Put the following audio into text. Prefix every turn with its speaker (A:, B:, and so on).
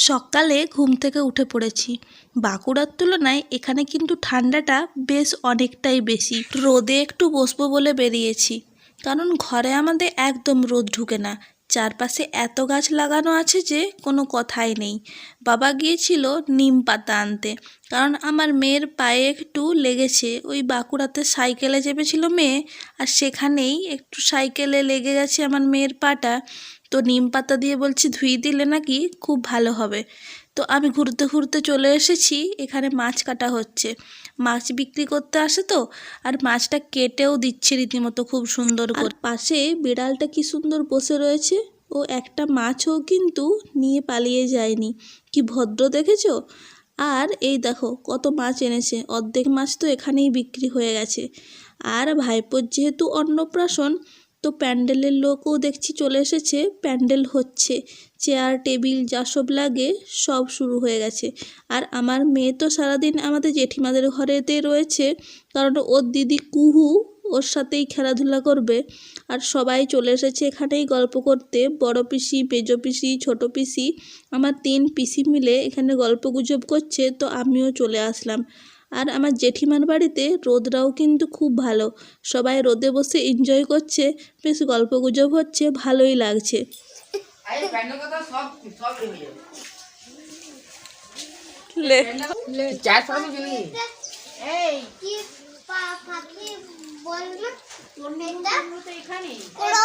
A: সকালে ঘুম থেকে উঠে পড়েছি। বাঁকুড়ার তুলনায় এখানে কিন্তু ঠান্ডাটা বেশ অনেকটাই বেশি। রোদে একটু বসবো বলে বেরিয়েছি। কারণ ঘরে আমাদের একদম রোদ ঢুকে না। চারপাশে এত গাছ লাগানো আছে যে কোনো কথাই নেই। বাবা গিয়েছিল নিম পাতা আনতে। কারণ আমার মেয়ের পায়ে একটু লেগেছে। ওই বাঁকুড়াতে সাইকেলে চেপেছিল মেয়ে আর সেখানেই একটু সাইকেলে লেগে গেছে আমার মেয়ের পাটা। তো নিম পাতা দিয়ে বলছি ধুই দিলে নাকি খুব ভালো হবে। তো আমি ঘুরতে ঘুরতে চলে এসেছি এখানে মাছ কাটা হচ্ছে। মাছ বিক্রি করতে আসে তো আর মাছটা কেটেও দিচ্ছে রীতিমতো খুব সুন্দর করে। পাশে বিড়ালটা কি সুন্দর বসে রয়েছে? ও একটা মাছও কিন্তু নিয়ে পালিয়ে যায়নি। কি ভদ্র দেখেছ? আর এই দেখো, কত মাছ এনেছে। অর্ধেক মাছ তো এখানেই বিক্রি হয়ে গেছে। আর ভাইপোর যেহেতু অন্নপ্রাশন, তো প্যান্ডেলের লোকও দেখছি চলে এসেছে, প্যান্ডেল হচ্ছে। চেয়ার, টেবিল যা সব লাগে, সব শুরু হয়ে গেছে। আর আমার মেয়ে তো সারাদিন আমাদের জেঠিমাদের ঘরেতে রয়েছে, কারণ ওর দিদি কুহু ওর সাথেই খেলাধুলা করবে। আর সবাই চলে এসেছে এখানেই গল্প করতে। বড় পিসি মেজো পিসি ছোটো পিসি আমার তিন পিসি মিলে এখানে গল্প গুজব করছে তো আমিও চলে আসলাম। আর আমার জেঠিমার বাড়িতে রোদরাও কিন্তু খুব ভালো। সবাই রোদে বসে এনজয় করছে বেশ গল্প গুজব হচ্ছে ভালোই লাগছে।
B: আরে প্যান্ডেল কথা সব সব হয়ে যাবে চার পাঁচ জমি এই
C: কি পা- পাখি বল না
B: তোর তো